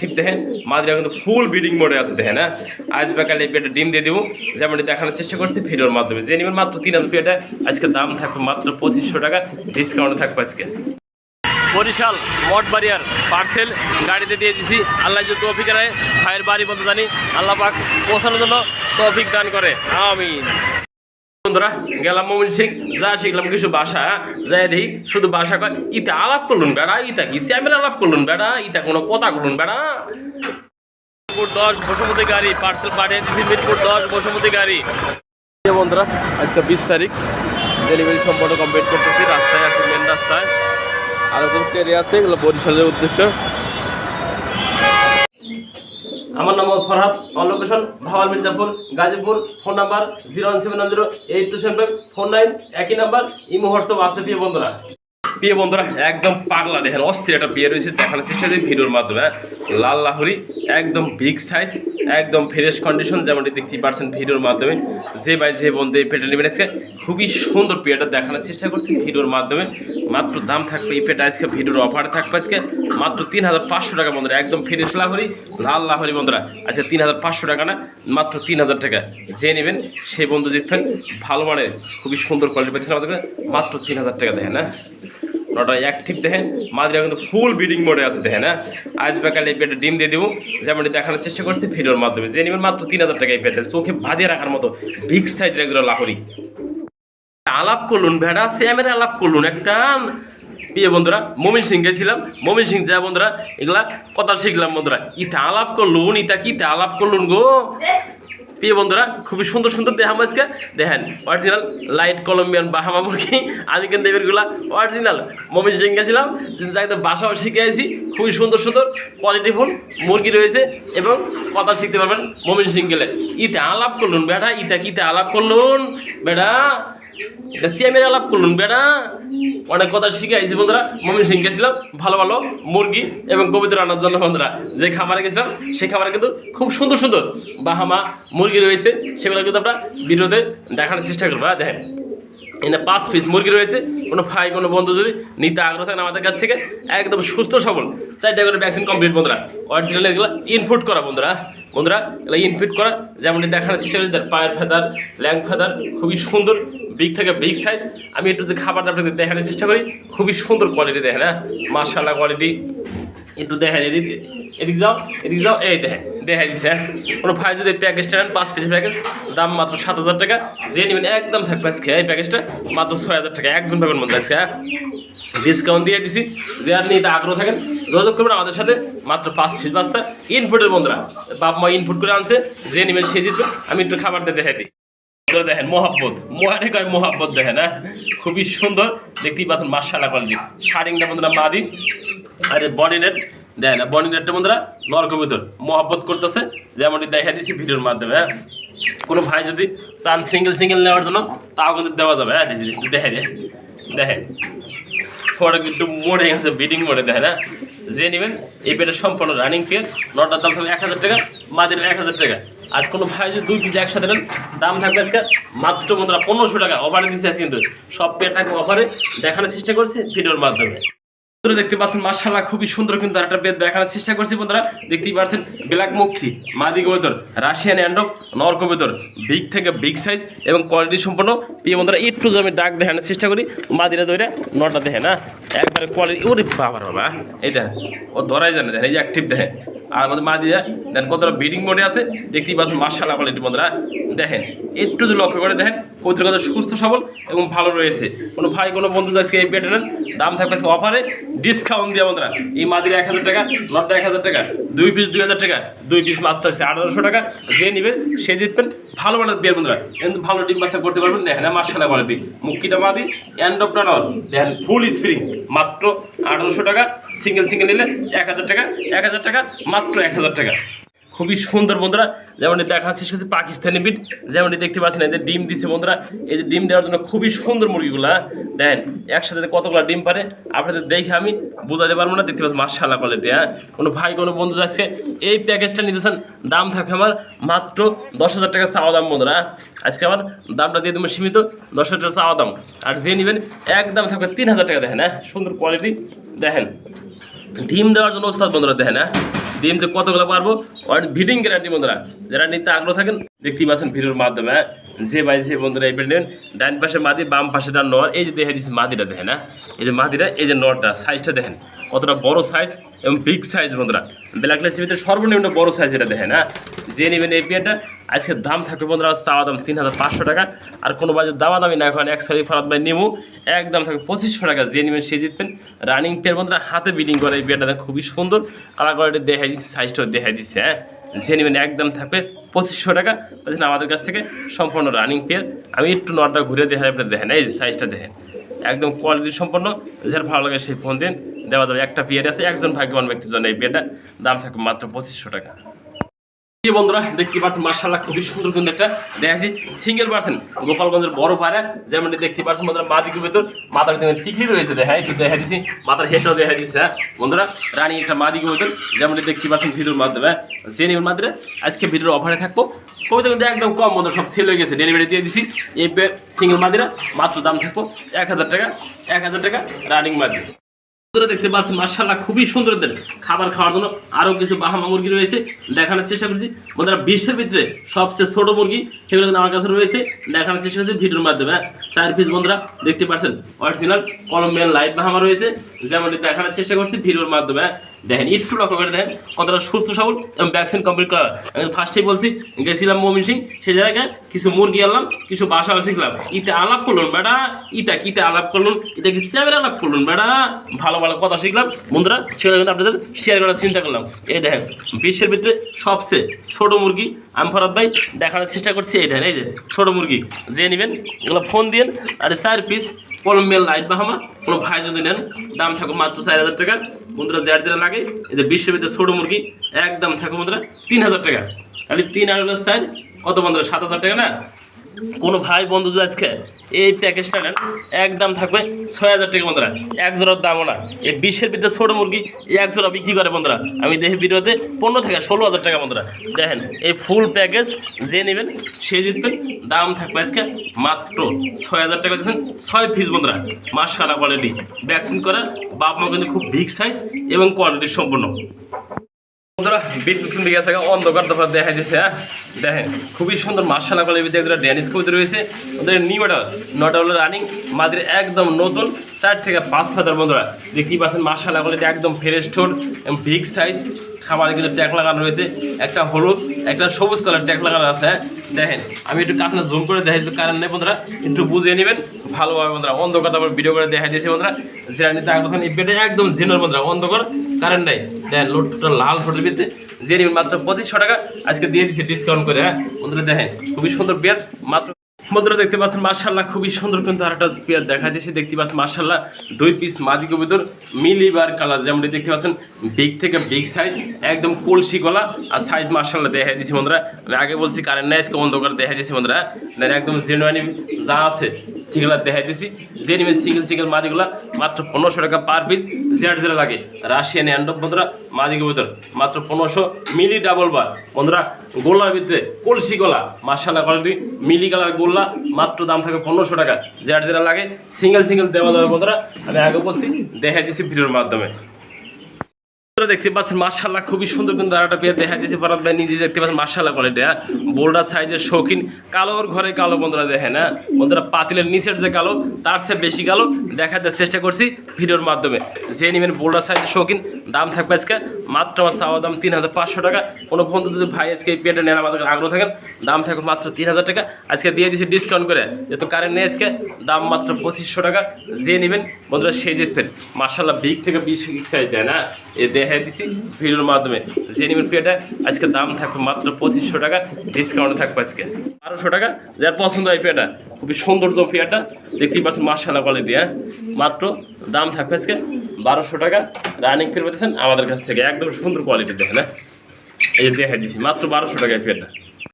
Active দেখেন, মাদিরা কিন্তু ফুল breeding মোডে আছে, দেখেন হ্যাঁ? আজ বাকালে পেটে ডিম দিয়ে দেবো যেমন দেখানোর চেষ্টা করছি ভিডিওর মাধ্যমে। যে নেবেন মাত্র তিন হাজার পেটে, আজকে দাম থাকবে মাত্র পঁচিশশো টাকা ডিসকাউন্ট থাকবে আজকে। বরিশাল, মঠবাড়িয়ার পার্সেল গাড়িতে দিয়ে দিছি। আল্লাহ যদি তৌফিক রায় ভাইয়ের বাড়ি বলতে জানি, আল্লাহ পাক পৌঁছানোর জন্য তৌফিক দান করে। আমিন। বন্ধুরা, গেলাম মোমিন সিং যা শিখলাম কিছু ভাষা যাই দেখি, শুধু ভাষা কয় ইতা আলাপ করলুন বেড়া ইতা কি স্যামের আলাপ করলুন বেড়া ইতা কোনো কথা করলুন বেড়া? মিরপুর দশ, বসুমতি গাড়ি পার্সেল পাঠিয়ে দিছি মিরপুর দশ, বসুমতি গাড়ি। বন্ধুরা, আজকে বিশ তারিখ ডেলিভারি সম্পূর্ণ কমপ্লিট করতেছি, রাস্তায় আছে মেন রাস্তায়। আর ওদের ট্রেনে আছে, এগুলো বরিশালের উদ্দেশ্য। আমার নাম ফরহাদ, আমার Bhawal Mirzapur, Gazipur phone number zero one seven zero eight two seven four nine একই নাম্বার ইমো হোয়াটসঅ্যাপ আছে প্রিয় বন্ধুরা প্রিয় বন্ধুরা, একদম পাগলা দেখেন, অস্থির একটা বিয়ে রয়েছে, দেখানোর চেষ্টা ভিডিওর মাধ্যমে হ্যাঁ। লাল লাহুরি, একদম বিগ সাইজ একদম ফ্রেশ কন্ডিশন যেমনটি দেখতেই পারছেন ভিডিওর মাধ্যমে, যে ভাই যে বন্ধু এই পেটে নেবেন আজকে, খুবই সুন্দর পেয়েটা দেখানোর চেষ্টা করছি ভিডিওর মাধ্যমে। মাত্র দাম থাকবে এই পেটা আজকে, ভিডিওর অফার থাকবে আজকে, মাত্র তিন হাজার পাঁচশো টাকা বন্ধুরা, একদম ফ্রেশ লাহরি, লাল লাহরি বন্ধুরা। আচ্ছা তিন হাজার পাঁচশো টাকা না, মাত্র তিন হাজার টাকা। যে নেবেন সেই বন্ধু জিতবেন ভালো মানের, খুবই সুন্দর কোয়ালিটি পাচ্ছেন আমাদের মাত্র তিন হাজার টাকা দেয় না। নটা অ্যাক্টিভ দেখেন? মাদিরা কিন্তু ফুল ব্রিডিং মোডে আছে, দেখেন হ্যাঁ? আজ বাকালে এই পেটে ডিম দিয়ে দেবো। যেমনটি দেখানোর চেষ্টা করছি, ভিডিওর মাধ্যমে। যে নেবেন মাত্র তিন হাজার টাকা এই পেটে চোখে বাঁধিয়ে রাখার মতো বিগ সাইজের একজন লাহরি। আলাপ করলুন, ভেড়া, শ্যামের আলাপ করলুন। একটা, প্রিয় বন্ধুরা, মমিন সিং গেছিলাম। মমিন সিং, যা বন্ধুরা, এগুলা কথা শিখলাম বন্ধুরা। ইতা আলাপ করলুন, ইতা কি তা আলাপ করলুন গো? প্রিয় বন্ধুরা, খুবই সুন্দর সুন্দর দেহাম আজকে। দেখেন অরিজিনাল লাইট কলম্বিয়ান বাহামা মুরগি, আমি কিন্তু এবারগুলা অরিজিনাল মমি গেছিলাম যাকে বাসাও শিখে আছি খুবই সুন্দর সুন্দর কোয়ালিটিফুল মুরগি রয়েছে এবং কথা শিখতে পারবেন মমিন সিং গেলে ইতে আলাপ করলুন, বেটা, ইতে কিতে আলাপ করলুন? বেটা এটা সিএমের আলাপ করলুন বেটা। অনেক কথা শিখে আইছি বন্ধুরা। মমিন সিং গেছিলাম, ভালো ভালো মুরগি এবং কবিতা রান্নার জন্য, বন্ধুরা। যে খামারে গেছিলাম, সেই খামারে কিন্তু খুব সুন্দর সুন্দর বাহামা মুরগি রয়েছে। সেগুলো কিন্তু আমরা ভিডিওতে দেখানোর চেষ্টা করব হ্যাঁ দেখেন। এখানে পাঁচ পিস মুরগি রয়েছে। কোনো ভাই, কোনো বন্ধু যদি নিতে আগ্রহ থাকেন আমাদের কাছ থেকে, একদম সুস্থ সবল, চারটা করে ভ্যাকসিন কমপ্লিট বন্ধুরা। অরিজিনাল এগুলো ইনপুট করা, বন্ধুরা। বন্ধুরা, এগুলো ইনফিট করা যেমন দেখার চেষ্টা করি তার পায়ের ফেদার ল্যাং ফেদার খুবই সুন্দর বিগ থেকে বিগ সাইজ আমি একটু যে খাবারটা আপনাদের দেখানোর চেষ্টা করি, খুবই সুন্দর কোয়ালিটি দেখেন হ্যাঁ? মার্শাল্লাহ কোয়ালিটি একটু দেখা এদিক এদিক যাও এদিক যাও। এই দেখেন দেখা দিচ্ছে হ্যাঁ। কোনো ভাই যদি প্যাকেজটা নেন, পাঁচ পিসের প্যাকেজ দাম মাত্র সাত হাজার টাকা। যে নেবেন একদম থাকবে আজকে, এই প্যাকেজটা মাত্র ছয় হাজার টাকা। একজন পাবেন মধ্যে আজকে হ্যাঁ। ডিসকাউন্ট দিয়ে দিছি। যে আপনি এটা আগ্রহ থাকেন। যোগাযোগ করবেন আমাদের সাথে, মাত্র পাঁচ পিস বাচ্চা ইনপুটের বন্ধুরা, বাপ মা ইনপুট করে আনছে, যে নেবেন সে জিতবে। আমি একটু খাবারটা দেখে দিই। দেখেন, মহাব্বত। মহারে কয় মহাব্বত দেখেন হ্যাঁ। খুবই সুন্দর। দেখতেই পাচ্ছেন মার্শাল্লাহ কোয়ালিটি। শার্টিংটা বন্ধুরা মা দিন আর বডি নেট দেখেন বডি নেটটা বন্ধুরা নরকবিতর মহাব্বত করতেছে, যেমনটি দেখা দিচ্ছি ভিডিওর মাধ্যমে হ্যাঁ? কোনো ভাই যদি চান সিঙ্গেল সিঙ্গেল নেওয়ার জন্য, তাও কিন্তু দেওয়া যাবে হ্যাঁ? একটু দেখে দে দেখেন পরে কিন্তু মোড়ে গেছে বিডিং মোড়ে দেখেন হ্যাঁ? যে নেবেন এই পেটের সম্পূর্ণ রানিং পেয়ার নটার দাম থাকবে এক হাজার টাকা, মাদের এক হাজার টাকা। আজ কোনো ভাই যদি দুই পিস একসাথে নেন, দাম থাকবে আজকে মাত্র বন্ধুরা পনেরোশো টাকা। অফারে দিচ্ছে আজ কিন্তু। সব থাকবে অফারে দেখানোর চেষ্টা করছি ভিডিওর মাধ্যমে। বন্ধুরা দেখতে পাচ্ছেন মার্শাল্লাহ খুবই সুন্দর কিন্তু একটা বেদ দেখানোর চেষ্টা করছি বন্ধুরা। দেখতেই পাচ্ছেন, ব্ল্যাক মুখী মাদি কবিতর, রাশিয়ান অ্যান্ডক নর কবিতর, বিগ থেকে বিগ সাইজ এবং কোয়ালিটি সম্পন্ন। প্রিয় বন্ধুরা, একটু আমি ডাক দেখানোর চেষ্টা করি, মাদিরা দইরা নটা দেখে না? একবারে কোয়ালিটি ওরে বাবার বাবা, এই দেখেন, ও ধরাই জানে দেখেন, এই যে অ্যাক্টিভ দেখেন। আর আমাদের মা মাদিরা, দেখেন কতটা বিডিং মোডে আছে, দেখতেই পাচ্ছেন মার্শাল্লাহ কোয়ালিটি বন্ধুরা, দেখেন, একটু যদি লক্ষ্য করে দেখেন কবিতার কথা, সুস্থ, সবল এবং ভালো রয়েছে। কোনো ভাই, কোনো বন্ধু আজকে এই পেটে নেন, দাম থাকবে আজকে অফারে ডিসকাউন্ট দিয়ে বন্ধুরা। এই মাদিরা এক হাজার টাকা নটটা এক হাজার টাকা, দুই পিস দুই হাজার টাকা, দুই পিস মাত্র আসছে আঠারোশো টাকা। যে নেবেন সে জিতবেন ভালো মানের দিয়ে বন্ধুরা। কিন্তু ভালো ডিম বাচ্চা করতে পারবেন, দেখেন মার্শাল্লাহ কোয়ালিটি মুক্তিটা মাদি অ্যান্ড অফ টানর দেখেন ফুল স্প্রিং মাত্র আঠারোশো টাকা সিঙ্গেল সিঙ্গেল নিলে এক হাজার টাকা, এক হাজার টাকা, মাত্র এক হাজার টাকা। খুবই সুন্দর বন্ধুরা। যেমনটি দেখা শেষ হচ্ছে পাকিস্তানি বিট যেমনটি দেখতে পাচ্ছেন এদের ডিম দিছে বন্ধুরা। এই যে ডিম দেওয়ার জন্য খুবই সুন্দর মুরগিগুলা দেখেন একসাথে কতগুলো ডিম পারে? আপনাদের দেখে আমি বোঝাতে পারব না। দেখতে পাচ্ছি মার্শাল্লাহ কোয়ালিটি হ্যাঁ? কোনো ভাই, কোনো বন্ধু আছে এই প্যাকেজটা নিতেছেন, দাম থাকে আমার মাত্র দশ হাজার টাকা চাওয়া দাম বন্ধুরা হ্যাঁ? আজকে আমার দামটা দিয়ে দেবো সীমিত দশ হাজার টাকা চাওয়া দাম। আর যে নেবেন, একদম থাকবে তিন হাজার টাকা দেখেন হ্যাঁ? সুন্দর কোয়ালিটি দেখেন। ডিম দেওয়ার জন্য ওস্তাদ বন্ধুরা দেখেন হ্যাঁ? ডিম তো কতগুলো পারব? ভিডিং গ্যারান্টি বন্ধুরা। যারা নিতে আগ্রহ থাকেন, দেখতেই পাচ্ছেন ভিডিওর মাধ্যমে হ্যাঁ? যে ভাই যে বন্ধুরা এই নেন ডাইন পাশে মাদি, বাম পাশেটা নর। এই যে দেখে দিচ্ছি মাদিটা, দেখেন হ্যাঁ? এই যে মাদিটা, এই যে নরটা সাইজটা দেখেন, কতটা বড় সাইজ এবং বিগ সাইজ বন্ধুরা। ব্ল্যাক লাইসের ভিতরে সর্বনিম্ন বড় সাইজ এটা দেখেন হ্যাঁ? যে নেবেন এই পেয়ারটা আজকে দাম থাকবে বন্ধুরা চাওয়া দাম তিন হাজার পাঁচশো টাকা। আর কোনো বাজার দামা দামি না, এখন এক সারি ফরাত ভাই নিমু একদম থাকবে পঁচিশশো টাকা, যে নেবেন সে জিতবেন। রানিং পেয়ার বন্ধুরা হাতে বিডিং করে, এই পেয়ারটা খুবই সুন্দর। কালার কোয়ালিটি দেখাই দিচ্ছে সাইজটাও দেখাই দিচ্ছে হ্যাঁ? যে নেবেন একদম থাকবে পঁচিশশো টাকা। আমাদের কাছ থেকে সম্পূর্ণ রানিং পেয়ার আমি একটু নটটা ঘুরে দেখে আপনি দেখেন, এই সাইজটা দেখেন। একদম কোয়ালিটি সম্পন্ন। যার ভালো লাগে সেই ফোন দিন। দেওয়া যাবে একটা পিয়ার আছে। একজন ভাগ্যবান ব্যক্তির জন্য এই বিয়েটা দাম থাকবে মাত্র পঁচিশশো টাকা। বন্ধুরা, দেখতে পাচ্ছেন মার্শাল্লাহ খুবই সুন্দর কিন্তু একটা দেখাচ্ছি সিঙ্গেল পার্সেন্ট গোপালগঞ্জের বড় পায়রা যেমনটি দেখতে পাচ্ছেন, বন্ধুরা মাদিকের ভেতর, মাথার কিন্তু টিকলি রয়েছে দেখা একটু দেখা দিচ্ছি মাথার হেডটাও দেখা দিচ্ছে হ্যাঁ। বন্ধুরা, রানী একটা মাদিকের ভেতর, যেমনটি দেখতে পাচ্ছেন ভিডিওর মাধ্যমে সে নিবেন মাধ্যমে আজকে ভিডিওর অফারে থাকব। কবিতা কিন্তু একদম কম বন্ধু সব সেল হয়ে গেছে ডেলিভারি দিয়ে দিছি, এই সিঙ্গেল মাদিরা, মাত্র দাম থাকব এক হাজার টাকা, এক হাজার টাকা রানিং মাদি দেখতে পাচ্ছেন মার্শাল্লাহ খুবই সুন্দর দেন খাবার খাওয়ার জন্য আরও কিছু বাহামা মুরগি রয়েছে, দেখানোর চেষ্টা করছি। বন্ধুরা, বিশ্বের ভিতরে সবচেয়ে ছোট মুরগি সেগুলো কিন্তু আমার কাছে রয়েছে, দেখানোর চেষ্টা করছি ভিডিওর মাধ্যমে হ্যাঁ? চার পিস বন্ধুরা, দেখতে পাচ্ছেন অরিজিনাল কলম্বিয়ান লাইট বাহামা রয়েছে। যেমনটি দেখানোর চেষ্টা করছি ভিডিওর মাধ্যমে হ্যাঁ? দেখেন, একটু লক্ষ্য করে দেখেন, কতটা সুস্থ সবল এবং ভ্যাকসিন কমপ্লিট করা আমি ফার্স্টেই বলছি, গেছিলাম মমিন সিং সেই জায়গায় কিছু মুরগি আনলাম, কিছু বাসাও শিখলাম ইতে আলাপ করলুন, বেটা ইটা কিতে আলাপ করলুন এটা কি সেভেন আলাপ করলুন, বেটা। ভালো ভালো কথা শিখলাম। বন্ধুরা, সেগুলো কিন্তু আপনাদের শেয়ার করার চিন্তা করলাম। এই দেখেন, বিশ্বের ভিতরে সবচেয়ে ছোট মুরগি আমি ফরাদ ভাই দেখানোর চেষ্টা করছি, এই দেখেন, এই যে ছোট মুরগি। যে নেবেন, এগুলো ফোন দিন আর চার পিস কলম্বিয়ার লাইট বাহামা, কোনো ভাই যদি নেন, দাম থাকো মাত্র চার হাজার টাকা। বন্ধুরা যার যারা লাগে যে বিশ্বের ভিতরে ছোটো মুরগি, একদম থাকো বন্ধুরা, তিন হাজার টাকা। তাহলে তিন হাজার চার, কত বন্ধুরা, সাত হাজার টাকা না? কোনো ভাই বন্ধু আজকে এই প্যাকেজটা নেন একদম থাকবে ছয় হাজার টাকা বন্ধুরা। এক জোড়ার দামও না। এই বিশ্বের ভিতরে ছোটো মুরগি এক জোড়া বিক্রি করে বন্ধুরা। আমি দেখি ভিডিওতে পনেরো থেকে ষোলো হাজার টাকা বন্ধুরা। দেখেন, এই ফুল প্যাকেজ যে নেবেন, সে জিতবেন। দাম থাকবে আজকে মাত্র ছয় হাজার টাকা দিচ্ছেন ছয় পিস বন্ধুরা মার্শালা কোয়ালিটি ভ্যাকসিন করা, বাপ মা কিন্তু খুব বিগ সাইজ এবং কোয়ালিটি সম্পূর্ণ বন্ধুরা, বিদ্যুৎ কিন্তু গেছে অন্ধকার দফা দেখা যাচ্ছে হ্যাঁ? দেখেন, খুবই সুন্দর মার্শালা কলের ভিতরে একটা ড্যানিস কবিতা রয়েছে। ওদের নিউ অর্ডার নটা হলো রানিং মাদের একদম নতুন, চার থেকে পাঁচ হাজার বন্ধুরা। দেখতেই পাচ্ছেন মার্শালা কলের একদম ফ্রেশ টোন বিগ সাইজ খাবারে কিন্তু ট্যাগ লাগানো রয়েছে। একটা হলুদ একটা সবুজ কালার ট্যাগ লাগানো আছে, দেখেন। আমি একটু কারণে জুম করে দেখাই তো কারণ নেই বন্ধুরা, একটু বুঝিয়ে নেবেন। ভালোভাবে বন্ধুরা, অন্ধকার, তারপর ভিডিও করে দেখাই দিয়েছি বন্ধুরা। যেটা নিতে আগ্রহ একদম জিনোর বন্ধুরা, অন্ধকার কারেন্ট নাই। দেখেন লোডটা লাল ফোটের ভিতরে যে নেবেন মাত্র পঁচিশশো টাকা, আজকে দিয়ে দিচ্ছি ডিসকাউন্ট করে হ্যাঁ? বন্ধুরা, দেখেন, খুবই সুন্দর বেড মাত্র বন্ধুরা দেখতে পাচ্ছেন মার্শাল্লাহ খুবই সুন্দর কিন্তু আরেকটা পেয়ার দেখা দিয়েছি। দেখতে পাচ্ছেন মার্শাল্লাহ দুই পিস মাদি কবিতর, মিলিবার কালার যেমন দেখতে পাচ্ছেন বিগ থেকে বিগ সাইজ একদম কলসি গলা আর সাইজ মার্শাল্লাহ দেখা দিয়েছি বন্ধুরা। আমি আগে বলছি কারেন্ট নাই, আজকে অন্ধকার দেখা দিয়েছি বন্ধুরা। একদম জেনুয়ানি যা আছে, সেগুলো দেখা দিয়েছি। যে সিঙ্গেল সিঙ্গেল মাদিগুলা, মাত্র পনেরোশো টাকা পার পিস জেড জেরা লাগে। রাশিয়ান অ্যান্ডব বন্ধুরা মাদিকে ভিতর মাত্র পনেরোশো মিলি ডাবল বার বন্ধুরা, গোল্লার ভিতরে কলসি গোলা মার্শাল কোয়ালিটি মিলি কালার গোল্লা, মাত্র দাম থাকে পনেরোশো টাকা। জেড যেটা লাগে সিঙ্গেল সিঙ্গেল দেওয়া যাবে বন্ধুরা, আমি আগে বলছি, দেখাই দিচ্ছি ভিডিওর মাধ্যমে। দেখতে পাচ্ছেন মার্শাল্লাহ খুবই সুন্দর কিন্তু একটা পেয়ে দেখা দিয়েছে। ফরাদ ভাই নিজে দেখতে পাচ্ছেন মার্শাল্লাহ কোয়ালিটি হ্যাঁ? বোল্ডার সাইজের শৌখিন কালোর ঘরে কালো বন্ধুরা দেখেন হ্যাঁ? বন্ধুরা, পাতিলের নিচের যে কালো, তার চেয়ে বেশি কালো দেখাতে চেষ্টা করছি ভিডিওর মাধ্যমে। যে নেবেন বোল্ডার সাইজের শৌখিন, দাম থাকবে আজকে মাত্র আমার চাওয়া দাম তিন হাজার পাঁচশো টাকা। কোনো বন্ধু যদি ভাই আজকে এই পেটে নেন, আমাদের আগ্রহ থাকেন, দাম থাকবে মাত্র তিন হাজার টাকা। আজকে দিয়ে দিচ্ছি ডিসকাউন্ট করে, যেহেতু কারেন্ট নেই আজকে, দাম মাত্র পঁচিশশো টাকা। যে নেবেন, বন্ধুরা সেই জিতবেন। মার্শাল্লাহ বিগ থেকে বিশ সাইজ দেয় না? এ দেখাই দিছি ভিডিওর মাধ্যমে। জেনিমের পেটা, আজকে দাম থাকবে মাত্র পঁচিশশো টাকা ডিসকাউন্টে থাকবে আজকে। বারোশো টাকা, যার পছন্দ হয় পেটা। খুবই সৌন্দর্য পেয়াটা, দেখতেই পাচ্ছেন মার্শালা কোয়ালিটি হ্যাঁ? মাত্র দাম থাকবে আজকে বারোশো টাকা রানিং ফের পেতেছেন আমাদের কাছ থেকে, একদম সুন্দর কোয়ালিটি দেখেন হ্যাঁ? এই যে দেখা দিছি, মাত্র বারোশো টাকায় পেয়াটা